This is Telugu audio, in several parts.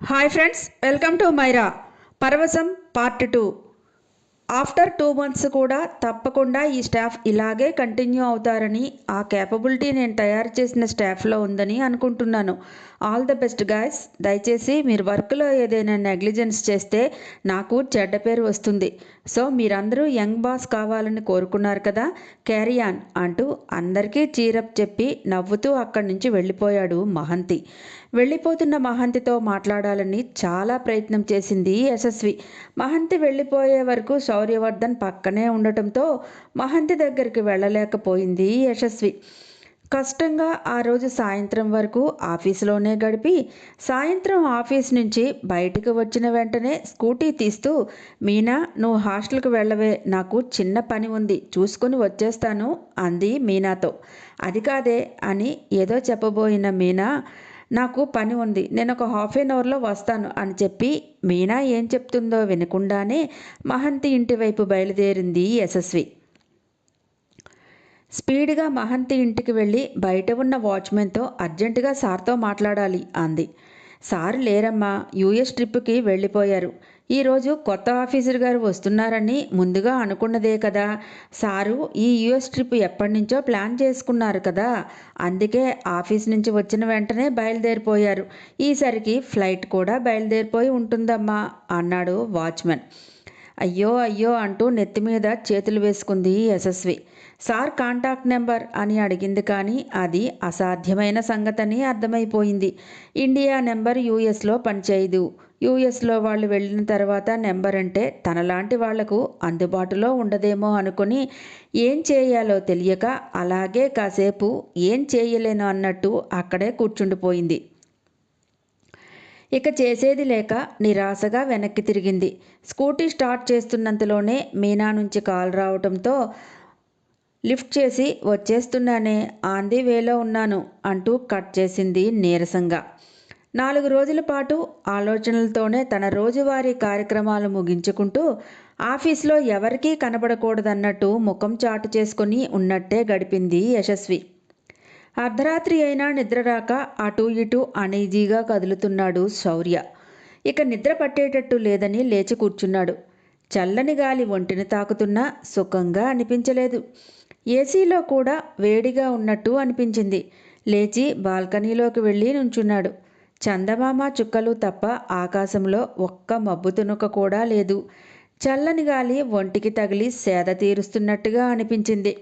Hi friends welcome to Maira పరవశం part two after two months కూడా తప్పకుండా ఈ స్టాఫ్ ఇలాగే కంటిన్యూ అవుతారని ఆ కేపబిలిటీ నేను తయారు చేసిన స్టాఫ్లో ఉందని అనుకుంటున్నాను. All the best guys. దయచేసి మీరు వర్క్లో ఏదైనా నెగ్లిజెన్స్ చేస్తే నాకు చెడ్డ పేరు వస్తుంది. సో మీరందరూ యంగ్ బాస్ కావాలని కోరుకున్నారు కదా? క్యారియాన్ అంటూ అందరికీ చీరప్ చెప్పి నవ్వుతూ అక్కడి నుంచి వెళ్ళిపోయాడు మహంతి. వెళ్ళిపోతున్న మహంతితో మాట్లాడాలని చాలా ప్రయత్నం చేసింది యశస్వి. మహంతి వెళ్ళిపోయే వరకు శౌర్యవర్ధన్ పక్కనే ఉండటంతో మహంతి దగ్గరికి వెళ్ళలేకపోయింది యశస్వి. కష్టంగా ఆ రోజు సాయంత్రం వరకు ఆఫీసులోనే గడిపి సాయంత్రం ఆఫీస్ నుంచి బయటికి వచ్చిన వెంటనే స్కూటీ తీస్తూ మీనా నువ్వు హాస్టల్కి వెళ్ళవే నాకు చిన్న పని ఉంది చూసుకొని వచ్చేస్తాను అంది మీనాతో. అది కాదే అని ఏదో చెప్పబోయిన మీనా నాకు పని ఉంది. నేను ఒక హాఫ్ ఎన్ అవర్లో వస్తాను అని చెప్పి మీనా ఏం చెప్తుందో వినకుండానే మహంతి ఇంటి వైపు బయలుదేరింది యశస్వి. స్పీడ్గా మహంతి ఇంటికి వెళ్ళి బయట ఉన్న వాచ్మెన్తో అర్జెంటుగా సార్తో మాట్లాడాలి అంది. సార్ లేరమ్మా యూఎస్ ట్రిప్కి వెళ్ళిపోయారు. ఈరోజు కొత్త ఆఫీసర్ గారు వస్తున్నారని ముందుగా అనుకున్నదే కదా. సారు ఈ యూఎస్ ట్రిప్ ఎప్పటి నుంచో ప్లాన్ చేసుకున్నారు కదా. అందుకే ఆఫీస్ నుంచి వచ్చిన వెంటనే బయలుదేరిపోయారు. ఈసరికి ఫ్లైట్ కూడా బయలుదేరిపోయి ఉంటుందమ్మా అన్నాడు వాచ్మెన్. అయ్యో అయ్యో అంటూ నెత్తి మీద చేతులు వేసుకుంది యశస్వి. సార్ కాంటాక్ట్ నెంబర్ అని అడిగింది కానీ అది అసాధ్యమైన సంగతని అర్థమైపోయింది. ఇండియా నెంబర్ యూఎస్లో పనిచేయదు. యూఎస్లో వాళ్ళు వెళ్ళిన తర్వాత నెంబర్ అంటే తనలాంటి వాళ్ళకు అందుబాటులో ఉండదేమో అనుకుని ఏం చేయాలో తెలియక అలాగే కాసేపు ఏం చేయలేను అన్నట్టు అక్కడే కూర్చుండిపోయింది. ఇక చేసేది లేక నిరాశగా వెనక్కి తిరిగింది. స్కూటీ స్టార్ట్ చేస్తున్నంతలోనే మీనా నుంచి కాల్ రావడంతో లిఫ్ట్ చేసి వచ్చేస్తున్నానే ఆన్ ది వేలో ఉన్నాను అంటూ కట్ చేసింది నీరసంగా. నాలుగు రోజుల పాటు ఆలోచనలతోనే తన రోజువారీ కార్యక్రమాలు ముగించుకుంటూ ఆఫీస్లో ఎవరికీ కనబడకూడదన్నట్టు ముఖం చాటు చేసుకుని ఉన్నట్టే గడిపింది యశస్వి. అర్ధరాత్రి అయినా నిద్ర రాక అటు ఇటు అనీజీగా కదులుతున్నాడు శౌర్య. ఇక నిద్ర పట్టేటట్టు లేదని లేచి కూర్చున్నాడు. చల్లని గాలి ఒంటిని తాకుతున్నా సుఖంగా అనిపించలేదు. ఏసీలో కూడా వేడిగా ఉన్నట్టు అనిపించింది. లేచి బాల్కనీలోకి వెళ్ళి నుంచున్నాడు. చందమామ చుక్కలు తప్ప ఆకాశంలో ఒక్క మబ్బు తునుక కూడా లేదు. చల్లని గాలి ఒంటికి తగిలి సేద తీరుస్తున్నట్టుగా అనిపించింది.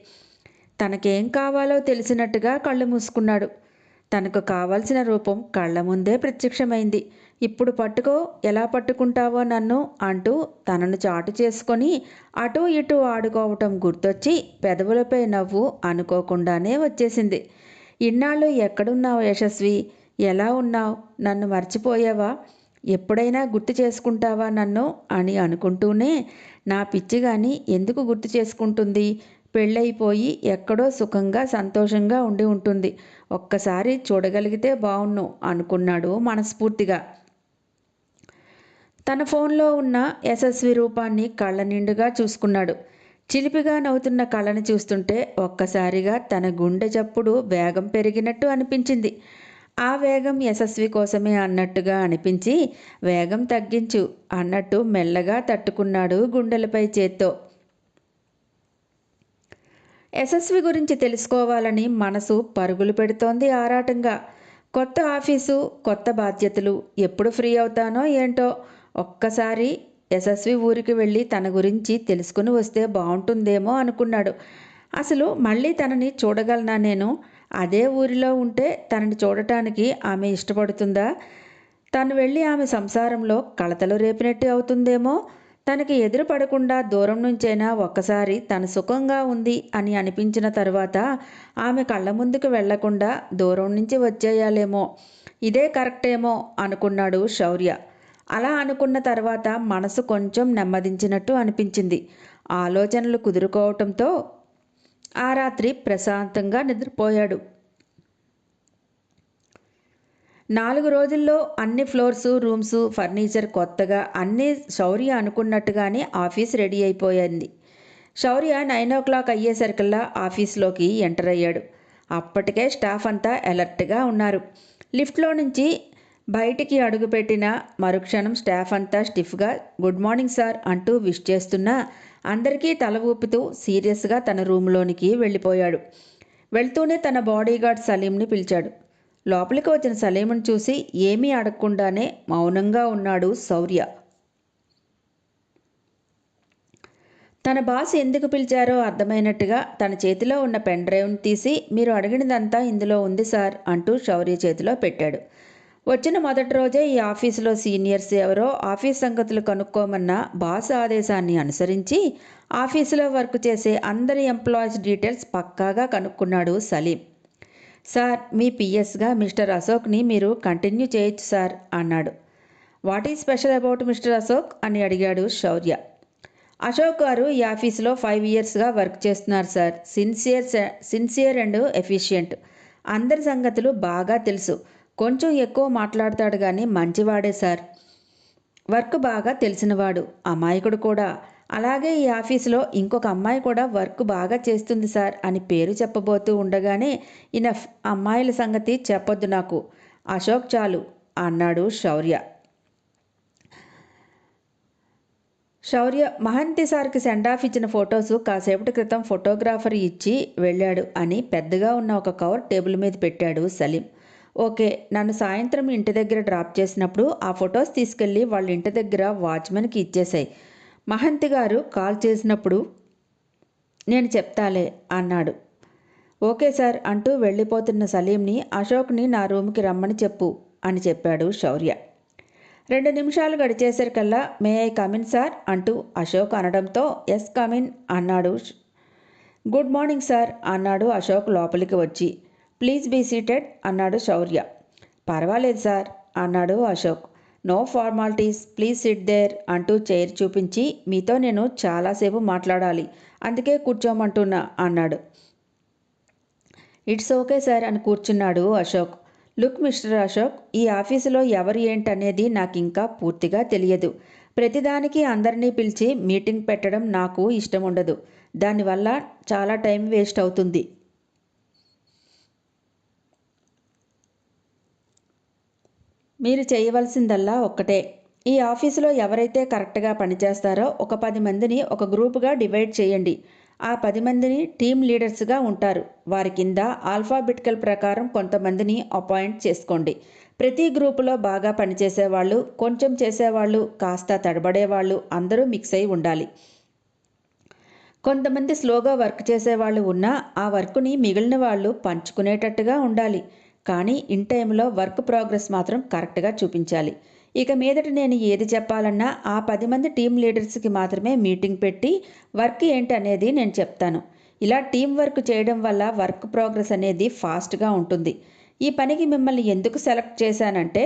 తనకేం కావాలో తెలిసినట్టుగా కళ్ళు మూసుకున్నాడు. తనకు కావలసిన రూపం కళ్ళ ముందే ప్రత్యక్షమైంది. ఇప్పుడు పట్టుకో ఎలా పట్టుకుంటావో నన్ను అంటూ తనను చాటు చేసుకొని అటూ ఇటూ ఆడుకోవటం గుర్తొచ్చి పెదవులపై నవ్వు అనుకోకుండానే వచ్చేసింది. ఇన్నాళ్ళు ఎక్కడున్నావు యశస్వి? ఎలా ఉన్నావు? నన్ను మర్చిపోయావా? ఎప్పుడైనా గుర్తు చేసుకుంటావా నన్ను? అని అనుకుంటూనే నా పిచ్చి కానీ ఎందుకు గుర్తు చేసుకుంటుంది? పెళ్ళైపోయి ఎక్కడో సుఖంగా సంతోషంగా ఉండి ఉంటుంది. ఒక్కసారి చూడగలిగితే బావుణ్ణు అనుకున్నాడు మనస్ఫూర్తిగా. తన ఫోన్లో ఉన్న యశస్వి రూపాన్ని కళ్ళ నిండుగా చూసుకున్నాడు. చిలిపిగా నవ్వుతున్న కళ్ళని చూస్తుంటే ఒక్కసారిగా తన గుండె చప్పుడు వేగం పెరిగినట్టు అనిపించింది. ఆ వేగం యశస్వి కోసమే అన్నట్టుగా అనిపించి వేగం తగ్గించు అన్నట్టు మెల్లగా తట్టుకున్నాడు గుండెలపై చేత్తో. యశస్వి గురించి తెలుసుకోవాలని మనసు పరుగులు పెడుతోంది ఆరాటంగా. కొత్త ఆఫీసు కొత్త బాధ్యతలు ఎప్పుడు ఫ్రీ అవుతానో ఏంటో ఒక్కసారి యశస్వి ఊరికి వెళ్ళి తన గురించి తెలుసుకుని వస్తే బాగుంటుందేమో అనుకున్నాడు. అసలు మళ్ళీ తనని చూడగలనా నేను? అదే ఊరిలో ఉంటే తనని చూడటానికి ఆమె ఇష్టపడుతుందా? తను వెళ్ళి ఆమె సంసారంలో కలతలు రేపినట్టు అవుతుందేమో? తనకి ఎదురుపడకుండా దూరం నుంచైనా ఒక్కసారి తను సుఖంగా ఉంది అని అనిపించిన తర్వాత ఆమె కళ్ళ ముందుకు వెళ్ళకుండా దూరం నుంచి వచ్చేయాలేమో? ఇదే కరెక్టేమో అనుకున్నాడు శౌర్య. అలా అనుకున్న తర్వాత మనసు కొంచెం నెమ్మదించినట్టు అనిపించింది. ఆలోచనలు కుదురుకోవటంతో ఆ రాత్రి ప్రశాంతంగా నిద్రపోయాడు. నాలుగు రోజుల్లో అన్ని ఫ్లోర్సు రూమ్స్ ఫర్నిచర్ కొత్తగా అన్నీ శౌర్య అనుకున్నట్టుగానే ఆఫీస్ రెడీ అయిపోయింది. శౌర్య నైన్ ఓ క్లాక్ అయ్యేసరికల్లా ఆఫీస్లోకి ఎంటర్ అయ్యాడు. అప్పటికే స్టాఫ్ అంతా అలర్ట్గా ఉన్నారు. లిఫ్ట్లో నుంచి బయటికి అడుగుపెట్టిన మరుక్షణం స్టాఫ్ అంతా స్టిఫ్గా గుడ్ మార్నింగ్ సార్ అంటూ విష్ చేస్తున్నా అందరికీ తల ఊపుతూ సీరియస్గా తన రూమ్లోనికి వెళ్ళిపోయాడు. వెళ్తూనే తన బాడీగార్డ్ సలీంని పిలిచాడు. లోపలికి వచ్చిన సలీంను చూసి ఏమీ అడగకుండానే మౌనంగా ఉన్నాడు శౌర్య. తన బాస్ ఎందుకు పిలిచారో అర్థమైనట్టుగా తన చేతిలో ఉన్న పెన్ డ్రైవ్ని తీసి మీరు అడిగినదంతా ఇందులో ఉంది సార్ అంటూ శౌర్య చేతిలో పెట్టాడు. వచ్చిన మొదటి రోజే ఈ ఆఫీసులో సీనియర్స్ ఎవరో ఆఫీస్ సంగతులు కనుక్కోమన్న బాస్ ఆదేశాన్ని అనుసరించి ఆఫీసులో వర్క్ చేసే అందరి ఎంప్లాయీస్ డీటెయిల్స్ పక్కాగా కనుక్కున్నాడు సలీం. సార్ మీ పిఎస్గా మిస్టర్ అశోక్ని మీరు కంటిన్యూ చేయొచ్చు సార్ అన్నాడు. What is special about mister Ashok? అని అడిగాడు శౌర్య. అశోక్ గారు ఈ ఆఫీసులో ఫైవ్ ఇయర్స్గా వర్క్ చేస్తున్నారు sir. Sincere sincere and efficient. అందరి సంగతులు బాగా తెలుసు. కొంచెం ఎక్కువ మాట్లాడతాడు కానీ మంచివాడే సార్. వర్క్ బాగా తెలిసినవాడు అమాయకుడు కూడా. అలాగే ఈ ఆఫీసులో ఇంకొక అమ్మాయి కూడా వర్క్ బాగా చేస్తుంది సార్ అని పేరు చెప్పబోతూ ఉండగానే ఇనఫ్ అమ్మాయిల సంగతి చెప్పొద్దు నాకు. అశోక్ చాలు అన్నాడు శౌర్య. శౌర్య మహంతి సార్కి సెండ్ ఆఫ్ ఇచ్చిన ఫొటోస్ కాసేపటి క్రితం ఫోటోగ్రాఫర్ ఇచ్చి వెళ్ళాడు అని పెద్దగా ఉన్న ఒక కవర్ టేబుల్ మీద పెట్టాడు సలీం. ఓకే నన్ను సాయంత్రం ఇంటి దగ్గర డ్రాప్ చేసినప్పుడు ఆ ఫొటోస్ తీసుకెళ్ళి వాళ్ళ ఇంటి దగ్గర వాచ్మెన్కి ఇచ్చేసాయి. మహంతి గారు కాల్ చేసినప్పుడు నేను చెప్తాలే అన్నాడు. ఓకే సార్ అంటూ వెళ్ళిపోతున్న సలీంని అశోక్ని నా రూమ్కి రమ్మని చెప్పు అని చెప్పాడు శౌర్య. రెండు నిమిషాలు గడిచేసరికల్లా may I come in sir అంటూ అశోక్ అనడంతో ఎస్ కమిన్ అన్నాడు. గుడ్ మార్నింగ్ సార్ అన్నాడు అశోక్ లోపలికి వచ్చి. ప్లీజ్ బీ సీటెడ్ అన్నాడు శౌర్య. పర్వాలేదు సార్ అన్నాడు Ashok. No formalities please sit there అంటూ చైర్ చూపించి మీతో నేను చాలాసేపు మాట్లాడాలి అందుకే కూర్చోమంటున్నా అన్నాడు. ఇట్స్ ఓకే సార్ అని కూర్చున్నాడు అశోక్. లుక్ మిస్టర్ అశోక్ ఈ ఆఫీసులో ఎవరు ఏంటనేది నాకు ఇంకా పూర్తిగా తెలియదు. ప్రతిదానికి అందరినీ పిలిచి మీటింగ్ పెట్టడం నాకు ఇష్టం ఉండదు దానివల్ల చాలా టైం వేస్ట్ అవుతుంది. మీరు చేయవలసిందల్లా ఒక్కటే. ఈ ఆఫీసులో ఎవరైతే కరెక్ట్గా పనిచేస్తారో ఒక పది మందిని ఒక గ్రూపుగా డివైడ్ చేయండి. ఆ పది మందిని టీమ్ లీడర్స్గా ఉంటారు. వారి కింద ఆల్ఫాబెటికల్ ప్రకారం కొంతమందిని అపాయింట్ చేసుకోండి. ప్రతి గ్రూపులో బాగా పనిచేసేవాళ్ళు కొంచెం చేసేవాళ్ళు కాస్త తడబడేవాళ్ళు అందరూ మిక్స్ అయి ఉండాలి. కొంతమంది స్లోగా వర్క్ చేసేవాళ్ళు ఉన్నా ఆ వర్క్ని మిగిలిన వాళ్ళు పంచుకునేటట్టుగా ఉండాలి. కానీ ఇన్ టైంలో వర్క్ ప్రోగ్రెస్ మాత్రం కరెక్ట్గా చూపించాలి. ఇక మీదట నేను ఏది చెప్పాలన్నా ఆ పది మంది టీం లీడర్స్కి మాత్రమే మీటింగ్ పెట్టి వర్క్ ఏంటి అనేది నేను చెప్తాను. ఇలా టీం వర్క్ చేయడం వల్ల వర్క్ ప్రోగ్రెస్ అనేది ఫాస్ట్గా ఉంటుంది. ఈ పనికి మిమ్మల్ని ఎందుకు సెలెక్ట్ చేశానంటే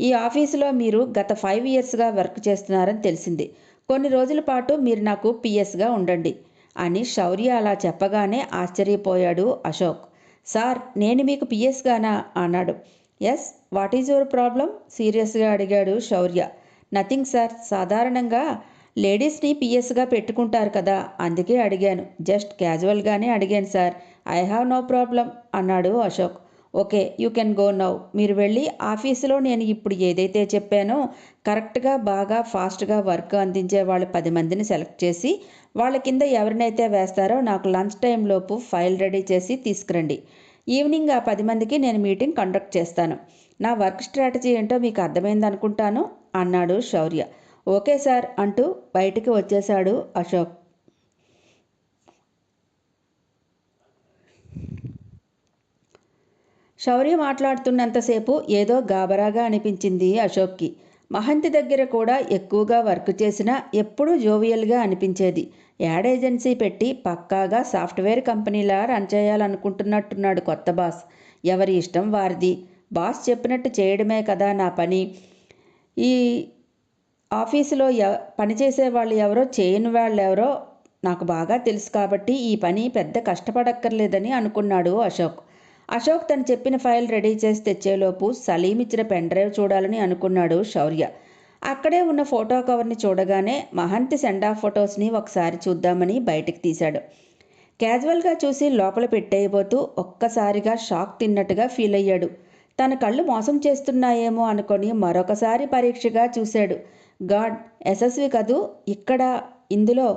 ఈ ఆఫీసులో మీరు గత ఫైవ్ ఇయర్స్గా వర్క్ చేస్తున్నారని తెలిసింది. కొన్ని రోజుల పాటు మీరు నాకు పిఎస్గా ఉండండి అని శౌర్య అలా చెప్పగానే ఆశ్చర్యపోయాడు అశోక్. సార్ నేను మీకు పిఎస్గానా అన్నాడు. Yes what is your problem? సీరియస్గా అడిగాడు శౌర్య. నథింగ్ సార్ సాధారణంగా లేడీస్ని పిఎస్గా పెట్టుకుంటారు కదా అందుకే అడిగాను. జస్ట్ క్యాజువల్గానే అడిగాను sir. I have no problem అన్నాడు Ashok. Okay you can go now. మీరు వెళ్ళి ఆఫీసులో నేను ఇప్పుడు ఏదైతే చెప్పానో కరెక్ట్గా బాగా ఫాస్ట్గా వర్క్ అందించే వాళ్ళు పది మందిని సెలెక్ట్ చేసి వాళ్ళ కింద ఎవరినైతే వేస్తారో నాకు లంచ్ టైంలోపు ఫైల్ రెడీ చేసి తీసుకురండి. ఈవినింగ్ ఆ పది మందికి నేను మీటింగ్ కండక్ట్ చేస్తాను. నా వర్క్ స్ట్రాటజీ ఏంటో మీకు అర్థమైంది అనుకుంటాను అన్నాడు శౌర్య. ఓకే సార్ అంటూ బయటికి వచ్చేశాడు అశోక్. శౌర్య మాట్లాడుతున్నంతసేపు ఏదో గాబరాగా అనిపించింది అశోక్కి. మహంతి దగ్గర కూడా ఎక్కువగా వర్క్ చేసినా ఎప్పుడూ జోవియల్గా అనిపించేది. యాడ్ ఏజెన్సీ పెట్టి పక్కాగా సాఫ్ట్వేర్ కంపెనీలా రన్ చేయాలనుకుంటున్నట్టున్నాడు కొత్త బాస్. ఎవరి ఇష్టం వారిది. బాస్ చెప్పినట్టు చేయడమే కదా నా పని. ఈ ఆఫీసులో ఎ పనిచేసే వాళ్ళు ఎవరో చేయని వాళ్ళు ఎవరో నాకు బాగా తెలుసు కాబట్టి ఈ పని పెద్ద కష్టపడక్కర్లేదని అనుకున్నాడు అశోక్. అశోక్ తను చెప్పిన ఫైల్ రెడీ చేసి తెచ్చేలోపు సలీం ఇచ్చిన పెన్ డ్రైవ్ చూడాలని అనుకున్నాడు శౌర్య. అక్కడే ఉన్న ఫోటో కవర్ని చూడగానే మహంతి సెండ్ ఆఫ్ ఫొటోస్ని ఒకసారి చూద్దామని బయటికి తీశాడు. క్యాజువల్గా చూసి లోపల పెట్టేయబోతూ ఒక్కసారిగా షాక్ తిన్నట్టుగా ఫీల్ అయ్యాడు. తన కళ్ళు మోసం చేస్తున్నాయేమో అనుకొని మరొకసారి పరీక్షగా చూశాడు. గాడ్ యశస్వి కదూ ఇక్కడ ఇందులో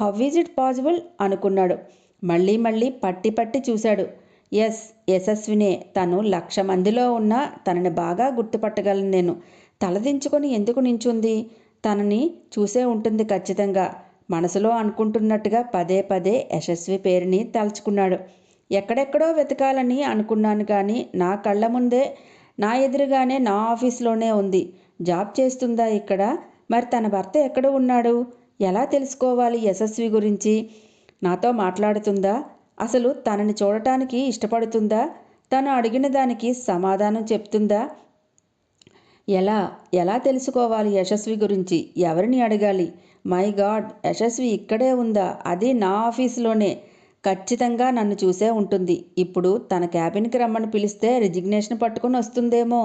హౌ ఈజ్ ఇట్ పాసిబుల్ అనుకున్నాడు. మళ్ళీ మళ్ళీ పట్టి పట్టి చూశాడు. ఎస్ యశస్వినే. తను లక్ష మందిలో ఉన్న తనని బాగా గుర్తుపట్టగలను నేను. తలదించుకొని ఎందుకు నించుంది? తనని చూసే ఉంటుంది ఖచ్చితంగా. మనసులో అనుకుంటున్నట్టుగా పదే పదే యశస్వి పేరుని తలుచుకున్నాడు. ఎక్కడెక్కడో వెతకాలని అనుకున్నాను కానీ నా కళ్ళ ముందే నా ఎదురుగానే నా ఆఫీస్లోనే ఉంది. జాబ్ చేస్తుందా ఇక్కడ? మరి తన భర్త ఎక్కడ ఉన్నాడు? ఎలా తెలుసుకోవాలి యశస్వి గురించి? నాతో మాట్లాడుతుందా? అసలు తనని చూడటానికి ఇష్టపడుతుందా? తను అడిగిన దానికి సమాధానం చెప్తుందా? ఎలా ఎలా తెలుసుకోవాలి యశస్వి గురించి? ఎవరిని అడగాలి? మై గాడ్ యశస్వి ఇక్కడే ఉందా? అది నా ఆఫీసులోనే. ఖచ్చితంగా నన్ను చూసే ఉంటుంది. ఇప్పుడు తన క్యాబిన్కి రమ్మని పిలిస్తే రిజిగ్నేషన్ పట్టుకుని వస్తుందేమో.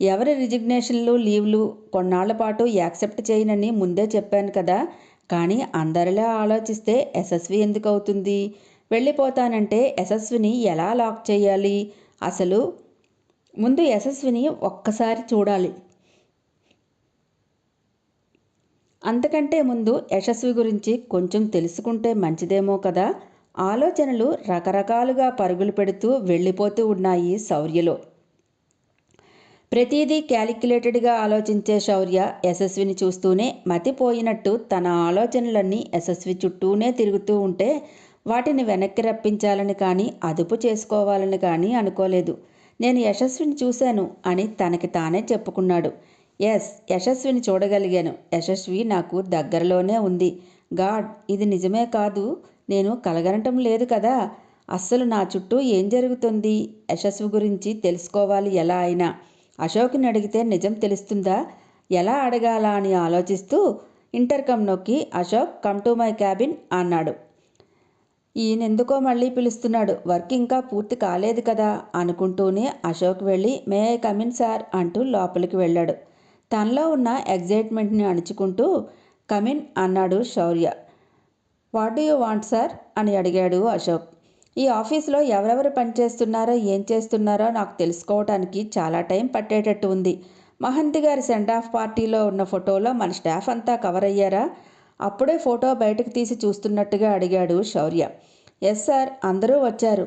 ఎవరి రిజిగ్నేషన్లు లీవ్లు? కొన్నాళ్ళ పాటు యాక్సెప్ట్ చేయనని ముందే చెప్పాను కదా. కానీ అందరిలా ఆలోచిస్తే యశస్వి ఎందుకు అవుతుంది? వెళ్ళిపోతానంటే యశస్విని ఎలా లాక్ చేయాలి? అసలు ముందు యశస్విని ఒక్కసారి చూడాలి. అంతకంటే ముందు యశస్వి గురించి కొంచెం తెలుసుకుంటే మంచిదేమో కదా? ఆలోచనలు రకరకాలుగా పరుగులు పెడుతూ వెళ్ళిపోతూ ఉన్నాయి శౌర్యలో. ప్రతిదీ క్యాలిక్యులేటెడ్గా ఆలోచించే శౌర్య యశస్విని చూస్తూనే మతిపోయినట్టు తన ఆలోచనలన్నీ యశస్వి చుట్టూనే తిరుగుతూ ఉంటే వాటిని వెనక్కి రప్పించాలని కానీ అదుపు చేసుకోవాలని కానీ అనుకోలేదు. నేను యశస్విని చూశాను అని తనకి తానే చెప్పుకున్నాడు. ఎస్ యశస్విని చూడగలిగాను. యశస్వి నాకు దగ్గరలోనే ఉంది. గాడ్ ఇది నిజమే కాదు. నేను కలగనటం లేదు కదా. అస్సలు నా చుట్టూ ఏం జరుగుతుంది? యశస్వి గురించి తెలుసుకోవాలి ఎలా అయినా. అశోక్ని అడిగితే నిజం తెలుస్తుందా? ఎలా అడగాలా అని ఆలోచిస్తూ ఇంటర్కమ్ నొక్కి Ashok come to my cabin అన్నాడు. ఈయనెందుకో మళ్ళీ పిలుస్తున్నాడు. వర్క్ ఇంకా పూర్తి కాలేదు కదా అనుకుంటూనే అశోక్ వెళ్ళి మే ఐ కమిన్ సార్ అంటూ లోపలికి వెళ్ళాడు. తనలో ఉన్న ఎగ్జైట్మెంట్ని అణుచుకుంటూ కమిన్ అన్నాడు Shaurya. What do you want sir? అని అడిగాడు అశోక్. ఈ ఆఫీస్లో ఎవరెవరు పనిచేస్తున్నారో ఏం చేస్తున్నారో నాకు తెలుసుకోవటానికి చాలా టైం పట్టేటట్టు ఉంది. మహంతి గారి సెండ్ ఆఫ్ పార్టీలో ఉన్న ఫోటోలో మన స్టాఫ్ అంతా కవర్ అయ్యారా? అప్పుడే ఫోటో బయటకు తీసి చూస్తున్నట్టుగా అడిగాడు శౌర్య. ఎస్ సార్ అందరూ వచ్చారు.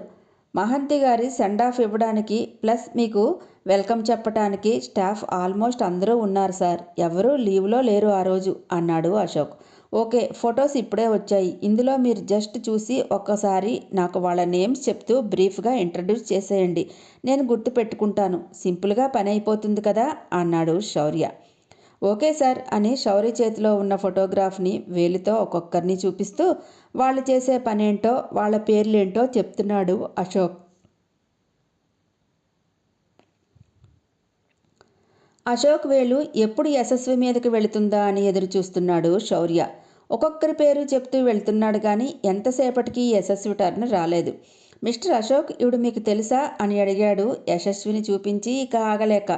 మహంతి గారి సెండ్ ఆఫ్ ఇవ్వడానికి ప్లస్ మీకు వెల్కమ్ చెప్పడానికి స్టాఫ్ ఆల్మోస్ట్ అందరూ ఉన్నారు సార్. ఎవరూ లీవ్లో లేరు ఆ రోజు అన్నాడు అశోక్. ఓకే ఫొటోస్ ఇప్పుడే వచ్చాయి. ఇందులో మీరు జస్ట్ చూసి ఒక్కసారి నాకు వాళ్ళ నేమ్స్ చెప్తూ బ్రీఫ్గా ఇంట్రడ్యూస్ చేసేయండి. నేను గుర్తు పెట్టుకుంటాను. సింపుల్గా పని అయిపోతుంది కదా అన్నాడు శౌర్య. ఓకే సార్ అని శౌర్య చేతిలో ఉన్న ఫోటోగ్రాఫ్ని వేలితో ఒక్కొక్కరిని చూపిస్తూ వాళ్ళు చేసే పనేంటో వాళ్ళ పేర్లేంటో చెప్తున్నాడు అశోక్. అశోక్ వేలు ఎప్పుడు యశస్వి మీదకి వెళుతుందా అని ఎదురు చూస్తున్నాడు శౌర్య. ఒక్కొక్కరి పేరు చెప్తూ వెళ్తున్నాడు కానీ ఎంతసేపటికి యశస్వి టర్న్ రాలేదు. మిస్టర్ అశోక్ ఇవిడు మీకు తెలుసా? అని అడిగాడు యశస్విని చూపించి ఇక ఆగలేక.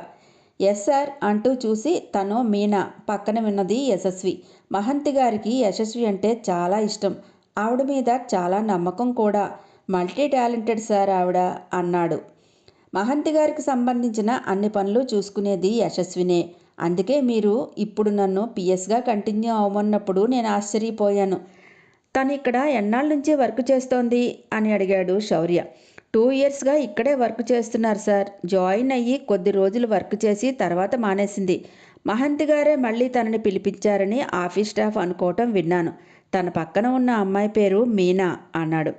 ఎస్ సార్ అంటూ చూసి తను మీనా పక్కన విన్నది యశస్వి. మహంతి గారికి యశస్వి అంటే చాలా ఇష్టం. ఆవిడ మీద చాలా నమ్మకం కూడా. మల్టీ టాలెంటెడ్ సార్ ఆవిడ అన్నాడు. మహంతి గారికి సంబంధించిన అన్ని పనులు చూసుకునేది యశస్వినే. అందుకే మీరు ఇప్పుడు నన్ను పిఎస్గా కంటిన్యూ అవ్వమన్నప్పుడు నేను ఆశ్చర్యపోయాను. తను ఇక్కడ ఎన్నాళ్ళ నుంచి వర్క్ చేస్తోంది అని అడిగాడు శౌర్య. టూ ఇయర్స్గా ఇక్కడే వర్క్ చేస్తున్నారు సార్. జాయిన్ అయ్యి కొద్ది రోజులు వర్క్ చేసి తర్వాత మానేసింది. మహంతి గారే మళ్ళీ తనని పిలిపించారని ఆఫీస్ స్టాఫ్ అనుకోవటం విన్నాను. తన పక్కన ఉన్న అమ్మాయి పేరు మీనా అన్నాడు.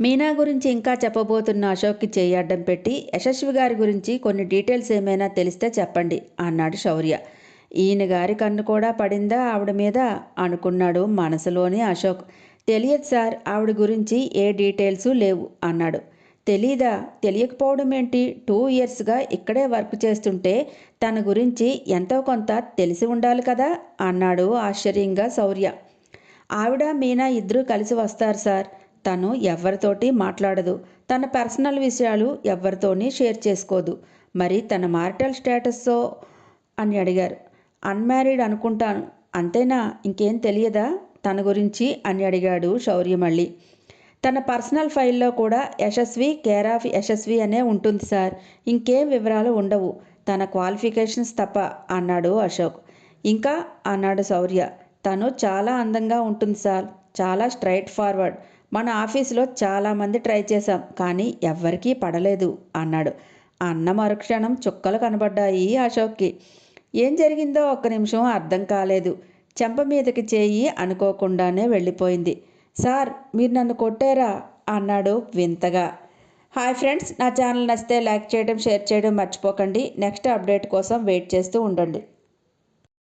మీనా గురించి ఇంకా చెప్పబోతున్న అశోక్కి చేయి అడ్డం పెట్టి యశస్వి గారి గురించి కొన్ని డీటెయిల్స్ ఏమైనా తెలిస్తే చెప్పండి అన్నాడు శౌర్య. ఈయన గారి కన్ను కూడా పడిందా ఆవిడ మీద? అనుకున్నాడు మనసులోని అశోక్. తెలియదు సార్ ఆవిడ గురించి ఏ డీటెయిల్స్ లేవు అన్నాడు. తెలీదా? తెలియకపోవడం ఏంటి? టూ ఇయర్స్గా ఇక్కడే వర్క్ చేస్తుంటే తన గురించి ఎంతో కొంత తెలిసి ఉండాలి కదా? అన్నాడు ఆశ్చర్యంగా శౌర్య. ఆవిడ మీనా ఇద్దరూ కలిసి వస్తారు సార్. తను ఎవరితోటి మాట్లాడదు. తన పర్సనల్ విషయాలు ఎవరితోని షేర్ చేసుకోదు. మరి తన మారిటల్ స్టేటస్సో? అని అడిగారు. అన్మ్యారీడ్ అనుకుంటాను. అంతేనా? ఇంకేం తెలియదా? తన గురించి అని అడిగాడు శౌర్య మళ్ళీ. తన పర్సనల్ ఫైల్లో కూడా యశస్వి కేర్ ఆఫ్ యశస్వి అనే ఉంటుంది సార్. ఇంకేం వివరాలు ఉండవు. తన క్వాలిఫికేషన్స్ తప్ప అన్నాడు అశోక్. ఇంకా అన్నాడు శౌర్య. తను చాలా అందంగా ఉంటుంది సార్. చాలా స్ట్రైట్ ఫార్వర్డ్. మన ఆఫీసులో చాలామంది ట్రై చేశాం కానీ ఎవ్వరికీ పడలేదు అన్నాడు. అన్న మరుక్షణం చుక్కలు కనబడ్డాయి అశోక్కి. ఏం జరిగిందో ఒక్క నిమిషం అర్థం కాలేదు. చెంప మీదకి చేయి అనుకోకుండానే వెళ్ళిపోయింది. సార్ మీరు నన్ను కొట్టారా? అన్నాడు వింతగా. హాయ్ ఫ్రెండ్స్ నా ఛానల్ నచ్చితే లైక్ చేయడం షేర్ చేయడం మర్చిపోకండి. నెక్స్ట్ అప్డేట్ కోసం వెయిట్ చేస్తూ ఉండండి.